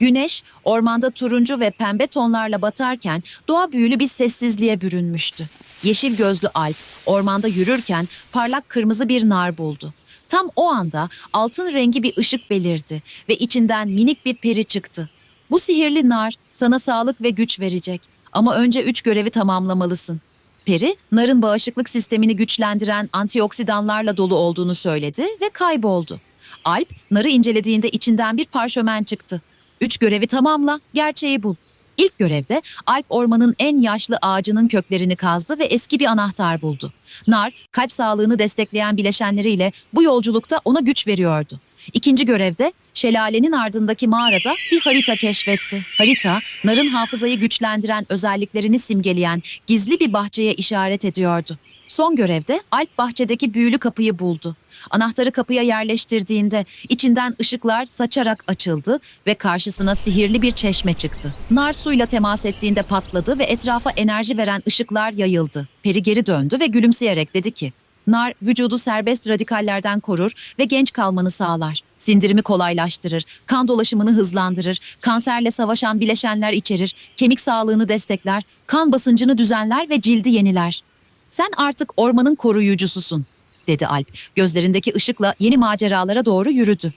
Güneş ormanda turuncu ve pembe tonlarla batarken doğa büyülü bir sessizliğe bürünmüştü. Yeşil gözlü Alp ormanda yürürken parlak kırmızı bir nar buldu. Tam o anda altın rengi bir ışık belirdi ve içinden minik bir peri çıktı. Bu sihirli nar sana sağlık ve güç verecek ama önce üç görevi tamamlamalısın. Peri, narın bağışıklık sistemini güçlendiren antioksidanlarla dolu olduğunu söyledi ve kayboldu. Alp, narı incelediğinde içinden bir parşömen çıktı. Üç görevi tamamla, gerçeği bul. İlk görevde Alp ormanın en yaşlı ağacının köklerini kazdı ve eski bir anahtar buldu. Nar, kalp sağlığını destekleyen bileşenleriyle bu yolculukta ona güç veriyordu. İkinci görevde şelalenin ardındaki mağarada bir harita keşfetti. Harita, narın hafızayı güçlendiren özelliklerini simgeleyen gizli bir bahçeye işaret ediyordu. Son görevde Alp bahçedeki büyülü kapıyı buldu. Anahtarı kapıya yerleştirdiğinde içinden ışıklar saçarak açıldı ve karşısına sihirli bir çeşme çıktı. Nar suyla temas ettiğinde patladı ve etrafa enerji veren ışıklar yayıldı. Peri geri döndü ve gülümseyerek dedi ki, Nar vücudu serbest radikallerden korur ve genç kalmanı sağlar. Sindirimi kolaylaştırır, kan dolaşımını hızlandırır, kanserle savaşan bileşenler içerir, kemik sağlığını destekler, kan basıncını düzenler ve cildi yeniler. Sen artık ormanın koruyucususun, dedi Alp. Gözlerindeki ışıkla yeni maceralara doğru yürüdü.